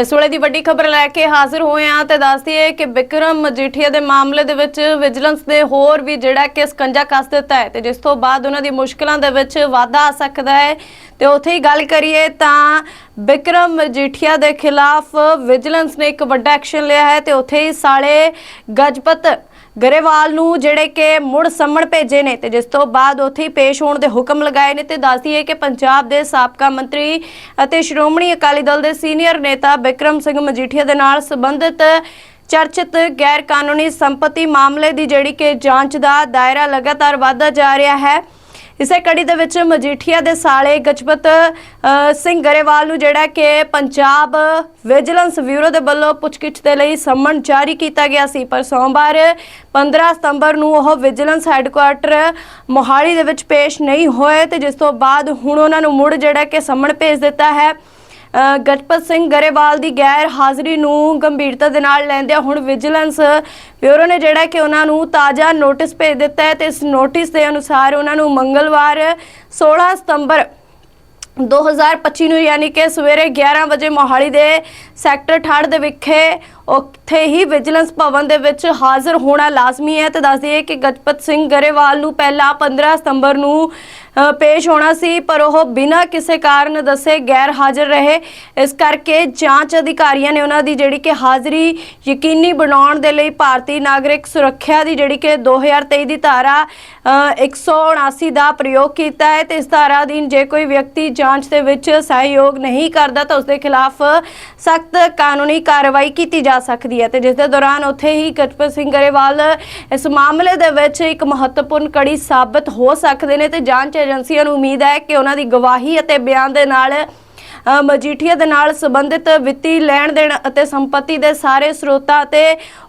ਇਸ ਵੇਲੇ ਦੀ ਵੱਡੀ ਖਬਰ ਲੈ ਕੇ ਹਾਜ਼ਰ ਹੋਏ ਹਾਂ ਤੇ ਦੱਸਦੀ ਹੈ ਕਿ ਵਿਕਰਮ ਮਜੀਠੀਆ ਦੇ ਮਾਮਲੇ ਦੇ ਵਿੱਚ ਵਿਜੀਲੈਂਸ ਨੇ ਹੋਰ ਵੀ ਜਿਹੜਾ ਕਿ ਸਕੰਜਾ ਕੱਸ ਦਿੱਤਾ ਹੈ ਤੇ ਜਿਸ ਤੋਂ ਬਾਅਦ ਉਹਨਾਂ ਦੀ ਮੁਸ਼ਕਲਾਂ ਦੇ ਵਿੱਚ ਵਾਧਾ ਆ ਸਕਦਾ ਹੈ। ਤੇ ਉੱਥੇ ਹੀ ਗੱਲ ਕਰੀਏ ਤਾਂ ਵਿਕਰਮ ਮਜੀਠੀਆ ਦੇ ਖਿਲਾਫ ਵਿਜੀਲੈਂਸ ਨੇ ਇੱਕ ਵੱਡਾ ਐਕਸ਼ਨ ਲਿਆ ਹੈ ਤੇ ਉੱਥੇ ਹੀ ਸਾਲੇ ਗਜਪਤ ਗਰੇਵਾਲ ਨੂੰ ਜਿਹੜੇ ਕਿ ਮੁੜ ਸੰਮਣ ਭੇਜੇ ਨੇ ਤੇ ਜਿਸ ਤੋਂ ਬਾਅਦ ਉੱਥੇ ਹੀ ਪੇਸ਼ ਹੋਣ ਦੇ ਹੁਕਮ ਲਗਾਏ ਨੇ ਤੇ ਦੱਸਦੀ ਹੈ ਕਿ ਪੰਜਾਬ ਦੇ ਸਾਬਕਾ ਮੰਤਰੀ ਅਤੇ ਸ਼੍ਰੋਮਣੀ ਅਕਾਲੀ ਦਲ ਦੇ ਸੀਨੀਅਰ ਨੇਤਾ ਬਿਕਰਮ ਸਿੰਘ ਮਜੀਠੀਆ ਦੇ ਨਾਲ ਸੰਬੰਧਿਤ ਚਰਚਿਤ ਗੈਰ ਕਾਨੂੰਨੀ ਸੰਪਤੀ ਮਾਮਲੇ ਦੀ ਜਿਹੜੀ ਕਿ ਜਾਂਚ ਦਾ ਦਾਇਰਾ ਲਗਾਤਾਰ ਵਧਦਾ ਜਾ ਰਿਹਾ ਹੈ। ਇਸੇ ਕੜੀ ਦੇ ਵਿੱਚ ਮਜੀਠੀਆ ਦੇ ਸਾਲੇ ਗਜਪਤ ਸਿੰਘ ਗਰੇਵਾਲ ਨੂੰ ਜਿਹੜਾ ਕਿ ਪੰਜਾਬ ਵਿਜੀਲੈਂਸ ਬਿਊਰੋ ਦੇ ਵੱਲੋਂ ਪੁੱਛਗਿੱਛ ਦੇ ਲਈ ਸੰਮਨ ਜਾਰੀ ਕੀਤਾ ਗਿਆ ਸੀ। ਪਰ ਸੋਮਵਾਰ 15 ਸਤੰਬਰ ਨੂੰ ਉਹ ਵਿਜੀਲੈਂਸ ਹੈੱਡਕੁਆਰਟਰ ਮੋਹਾਲੀ ਦੇ ਵਿੱਚ ਪੇਸ਼ ਨਹੀਂ ਹੋਏ ਤੇ ਜਿਸ ਤੋਂ ਬਾਅਦ ਹੁਣ ਉਹਨਾਂ ਨੂੰ ਮੁੜ ਜਿਹੜਾ ਕਿ ਸੰਮਨ ਭੇਜ ਦਿੱਤਾ ਹੈ। ਅ, ਗਜਪਤ ਸਿੰਘ ਗਰੇਵਾਲ ਦੀ ਗੈਰ ਹਾਜ਼ਰੀ ਨੂੰ ਗੰਭੀਰਤਾ ਦੇ ਨਾਲ ਲੈਂਦਿਆਂ ਹੁਣ ਵਿਜੀਲੈਂਸ ਬਿਊਰੋ ਨੇ ਜਿਹੜਾ ਕਿ ਉਹਨਾਂ ਨੂੰ ਤਾਜ਼ਾ ਨੋਟਿਸ ਭੇਜ ਦਿੱਤਾ ਹੈ ਤੇ ਇਸ ਨੋਟਿਸ ਦੇ ਅਨੁਸਾਰ ਉਹਨਾਂ ਨੂੰ ਮੰਗਲਵਾਰ 16 ਸਤੰਬਰ 2025 ਨੂੰ ਯਾਨੀ ਕਿ ਸਵੇਰੇ 11 ਵਜੇ ਮੋਹਾਲੀ ਦੇ ਸੈਕਟਰ 68 ਦੇ ਵਿਖੇ ਉੱਥੇ ਹੀ ਵਿਜੀਲੈਂਸ ਭਵਨ ਦੇ ਵਿੱਚ ਹਾਜ਼ਰ ਹੋਣਾ ਲਾਜ਼ਮੀ ਹੈ ਤੇ ਦੱਸ ਦਈਏ ਕਿ ਗਜਪਤ ਸਿੰਘ ਗਰੇਵਾਲ ਨੂੰ ਪਹਿਲਾਂ 15 ਸਤੰਬਰ ਨੂੰ ਪੇਸ਼ ਹੋਣਾ ਸੀ ਪਰ ਉਹ ਬਿਨਾਂ ਕਿਸੇ ਕਾਰਨ ਦੱਸੇ ਗੈਰ ਹਾਜ਼ਰ ਰਹੇ। ਇਸ ਕਰਕੇ ਜਾਂਚ ਅਧਿਕਾਰੀਆਂ ਨੇ ਉਹਨਾਂ ਦੀ ਜਿਹੜੀ ਕਿ ਹਾਜ਼ਰੀ ਯਕੀਨੀ ਬਣਾਉਣ ਦੇ ਲਈ ਭਾਰਤੀ ਨਾਗਰਿਕ ਸੁਰੱਖਿਆ ਦੀ ਜਿਹੜੀ ਕਿ 2023 ਦੀ ਧਾਰਾ ਅ, 179 ਦਾ ਪ੍ਰਯੋਗ ਕੀਤਾ ਹੈ ਤੇ ਇਸ ਧਾਰਾ ਅਧੀਨ ਜੇ ਕੋਈ ਵਿਅਕਤੀ ਜਾਂਚ ਦੇ ਵਿੱਚ ਸਹਿਯੋਗ ਨਹੀਂ ਕਰਦਾ ਤਾਂ ਉਸ ਦੇ ਖਿਲਾਫ ਸਖਤ ਕਾਨੂੰਨੀ ਕਾਰਵਾਈ ਕੀਤੀ ਜਾ ਸਕਦੀ ਹੈ ਤੇ ਜਿਸ ਦੇ ਦੌਰਾਨ ਉੱਥੇ ਹੀ ਗਜਪਤ ਸਿੰਘ ਗਰੇਵਾਲ ਇਸ ਮਾਮਲੇ ਦੇ ਵਿੱਚ ਇੱਕ ਮਹੱਤਵਪੂਰਨ ਕੜੀ ਸਾਬਤ ਹੋ ਸਕਦੇ ਨੇ ਤੇ ਜਾਂਚ ਏਜੰਸੀਆਂ ਨੂੰ ਉਮੀਦ ਹੈ ਕਿ ਉਹਨਾਂ ਦੀ ਗਵਾਹੀ ਅਤੇ ਬਿਆਨ ਦੇ ਨਾਲ ਮਜੀਠੀਆ ਦੇ ਨਾਲ ਸੰਬੰਧਿਤ ਵਿੱਤੀ ਲੈਣ ਦੇਣ ਅਤੇ ਸੰਪਤੀ ਦੇ ਸਾਰੇ ਸਰੋਤਾਂ ਅਤੇ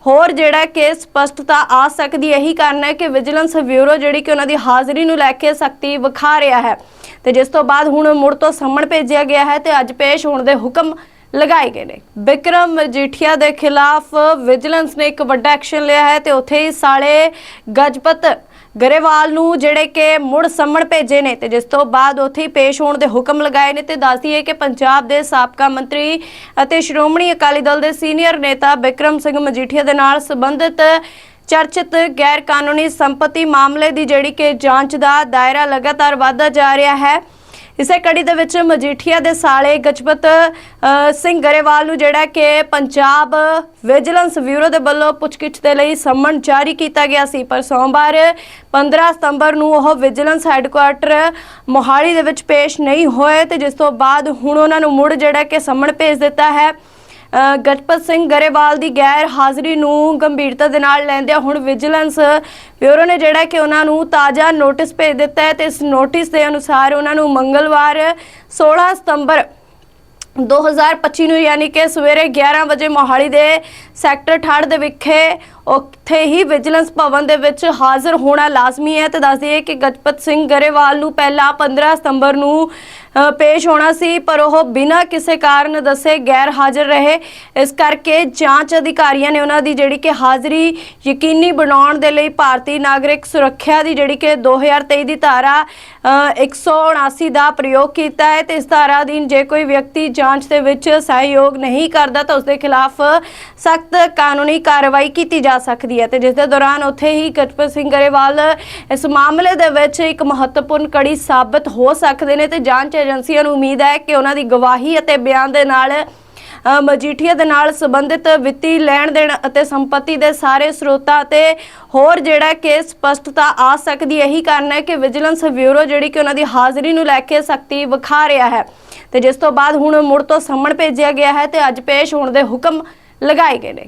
ਹੋਰ ਜਿਹੜਾ ਕਿ ਸਪਸ਼ਟਤਾ ਆ ਸਕਦੀ ਇਹੀ ਕਾਰਨ ਹੈ ਕਿ ਵਿਜੀਲੈਂਸ ਬਿਊਰੋ ਜਿਹੜੀ ਕਿ ਉਹਨਾਂ ਦੀ ਹਾਜ਼ਰੀ ਨੂੰ ਲੈ ਕੇ ਸਖਤੀ ਵਿਖਾ ਰਿਹਾ ਹੈ। ਤੇ ਜਿਸ ਤੋਂ ਬਾਅਦ ਹੁਣ ਮੁੜ ਤੋਂ ਸੰਮਣ ਭੇਜਿਆ ਗਿਆ ਹੈ ਤੇ ਅੱਜ ਪੇਸ਼ ਹੋਣ ਦੇ ਹੁਕਮ ਲਗਾਏ ਗਏ ਨੇ। ਵਿਕਰਮ ਮਜੀਠੀਆ ਦੇ ਖਿਲਾਫ ਵਿਜੀਲੈਂਸ ਨੇ ਇੱਕ ਵੱਡਾ ਐਕਸ਼ਨ ਲਿਆ ਹੈ ਤੇ ਉੱਥੇ ਹੀ ਸਾਲੇ ਗਜਪਤ ਗਰੇਵਾਲ ਨੂੰ ਜਿਹੜੇ ਕਿ ਮੁੜ ਸੰਮਣ ਭੇਜੇ ਨੇ ਤੇ ਜਿਸ ਤੋਂ ਬਾਅਦ ਉੱਥੇ ਹੀ ਪੇਸ਼ ਹੋਣ ਦੇ ਹੁਕਮ ਲਗਾਏ ਨੇ ਤੇ ਦੱਸਦੀ ਹੈ ਕਿ ਪੰਜਾਬ ਦੇ ਸਾਬਕਾ ਮੰਤਰੀ ਅਤੇ ਸ਼੍ਰੋਮਣੀ ਅਕਾਲੀ ਦਲ ਦੇ ਸੀਨੀਅਰ ਨੇਤਾ ਵਿਕਰਮ ਸਿੰਘ ਮਜੀਠੀਆ ਦੇ ਨਾਲ ਸੰਬੰਧਿਤ ਚਰਚਿਤ ਗੈਰ ਕਾਨੂੰਨੀ ਸੰਪਤੀ ਮਾਮਲੇ ਦੀ ਜਿਹੜੀ ਕਿ ਜਾਂਚ ਦਾ ਦਾਇਰਾ ਲਗਾਤਾਰ ਵਧਦਾ ਜਾ ਰਿਹਾ ਹੈ। ਇਸੇ ਕੜੀ ਦੇ ਵਿੱਚ ਮਜੀਠੀਆ ਦੇ ਸਾਲੇ ਗਜਪਤ ਸਿੰਘ ਗਰੇਵਾਲ ਨੂੰ ਜਿਹੜਾ ਕਿ ਪੰਜਾਬ ਵਿਜੀਲੈਂਸ ਬਿਊਰੋ ਦੇ ਵੱਲੋਂ ਪੁੱਛਗਿੱਛ ਦੇ ਲਈ ਸੰਮਣ ਜਾਰੀ ਕੀਤਾ ਗਿਆ ਸੀ। ਪਰ ਸੋਮਵਾਰ 15 ਸਤੰਬਰ ਨੂੰ ਉਹ ਵਿਜੀਲੈਂਸ ਹੈੱਡਕੁਆਰਟਰ ਮੋਹਾਲੀ ਦੇ ਵਿੱਚ ਪੇਸ਼ ਨਹੀਂ ਹੋਏ ਤੇ ਜਿਸ ਤੋਂ ਬਾਅਦ ਹੁਣ ਉਹਨਾਂ ਨੂੰ ਮੁੜ ਜਿਹੜਾ ਕਿ ਸੰਮਣ ਭੇਜ ਦਿੱਤਾ ਹੈ। ਅ, ਗਜਪਤ ਸਿੰਘ ਗਰੇਵਾਲ ਦੀ ਗੈਰ ਹਾਜ਼ਰੀ ਨੂੰ ਗੰਭੀਰਤਾ ਦੇ ਨਾਲ ਲੈਂਦਿਆਂ ਹੁਣ ਵਿਜੀਲੈਂਸ ਬਿਊਰੋ ਨੇ ਜਿਹੜਾ ਕਿ ਉਹਨਾਂ ਨੂੰ ਤਾਜ਼ਾ ਨੋਟਿਸ ਭੇਜ ਦਿੱਤਾ ਹੈ ਤੇ ਇਸ ਨੋਟਿਸ ਦੇ ਅਨੁਸਾਰ ਉਹਨਾਂ ਨੂੰ ਮੰਗਲਵਾਰ 16 ਸਤੰਬਰ 2025 ਨੂੰ ਯਾਨੀ ਕਿ ਸਵੇਰੇ 11 ਵਜੇ ਮੋਹਾਲੀ ਦੇ ਸੈਕਟਰ 68 ਦੇ ਵਿਖੇ ਉੱਥੇ ਹੀ ਵਿਜੀਲੈਂਸ ਭਵਨ ਦੇ ਵਿੱਚ ਹਾਜ਼ਰ ਹੋਣਾ ਲਾਜ਼ਮੀ ਹੈ ਤੇ ਦੱਸ ਦਈਏ ਕਿ ਗਜਪਤ ਸਿੰਘ ਗਰੇਵਾਲ ਨੂੰ ਪਹਿਲਾਂ 15 ਸਤੰਬਰ ਨੂੰ ਪੇਸ਼ ਹੋਣਾ ਸੀ ਪਰ ਉਹ ਬਿਨਾਂ ਕਿਸੇ ਕਾਰਨ ਦੱਸੇ ਗੈਰ ਹਾਜ਼ਰ ਰਹੇ। ਇਸ ਕਰਕੇ ਜਾਂਚ ਅਧਿਕਾਰੀਆਂ ਨੇ ਉਹਨਾਂ ਦੀ ਜਿਹੜੀ ਕਿ ਹਾਜ਼ਰੀ ਯਕੀਨੀ ਬਣਾਉਣ ਦੇ ਲਈ ਭਾਰਤੀ ਨਾਗਰਿਕ ਸੁਰੱਖਿਆ ਦੀ ਜਿਹੜੀ ਕਿ 2023 ਦੀ ਧਾਰਾ ਅ, 179 ਦਾ ਪ੍ਰਯੋਗ ਕੀਤਾ ਹੈ ਤੇ ਇਸ ਧਾਰਾ ਅਧੀਨ ਜੇ ਕੋਈ ਵਿਅਕਤੀ ਜਾਂਚ ਦੇ ਵਿੱਚ ਸਹਿਯੋਗ ਨਹੀਂ ਕਰਦਾ ਤਾਂ ਉਸ ਦੇ ਖਿਲਾਫ ਸਖਤ ਕਾਨੂੰਨੀ ਕਾਰਵਾਈ ਕੀਤੀ ਜਾ ਸਕਦੀ ਹੈ ਤੇ ਜਿਸ ਦੇ ਦੌਰਾਨ ਉੱਥੇ ਹੀ ਗਜਪਤ ਸਿੰਘ ਗਰੇਵਾਲ ਇਸ ਮਾਮਲੇ ਦੇ ਵਿੱਚ ਇੱਕ ਮਹੱਤਵਪੂਰਨ ਕੜੀ ਸਾਬਤ ਹੋ ਸਕਦੇ ਨੇ ਤੇ ਜਾਂਚ ਏਜੰਸੀਆਂ ਨੂੰ ਉਮੀਦ ਹੈ ਕਿ ਉਹਨਾਂ ਦੀ ਗਵਾਹੀ ਅਤੇ ਬਿਆਨ ਦੇ ਨਾਲ ਮਜੀਠੀਆ ਦੇ ਨਾਲ ਸੰਬੰਧਿਤ ਵਿੱਤੀ ਲੈਣ ਦੇਣ ਅਤੇ ਸੰਪਤੀ ਦੇ ਸਾਰੇ ਸਰੋਤਾਂ ਅਤੇ ਹੋਰ ਜਿਹੜਾ ਕਿ ਸਪਸ਼ਟਤਾ ਆ ਸਕਦੀ ਇਹੀ ਕਾਰਨ ਹੈ ਕਿ ਵਿਜੀਲੈਂਸ ਬਿਊਰੋ ਜਿਹੜੀ ਕਿ ਉਹਨਾਂ ਦੀ ਹਾਜ਼ਰੀ ਨੂੰ ਲੈ ਕੇ ਸਖਤੀ ਵਿਖਾ ਰਿਹਾ ਹੈ ਤੇ ਜਿਸ ਤੋਂ ਬਾਅਦ ਹੁਣ ਮੁੜ ਤੋਂ ਸੰਮਣ ਭੇਜਿਆ ਗਿਆ ਹੈ ਤੇ ਅੱਜ ਪੇਸ਼ ਹੋਣ ਦੇ ਹੁਕਮ ਲਗਾਏ ਗਏ ਨੇ।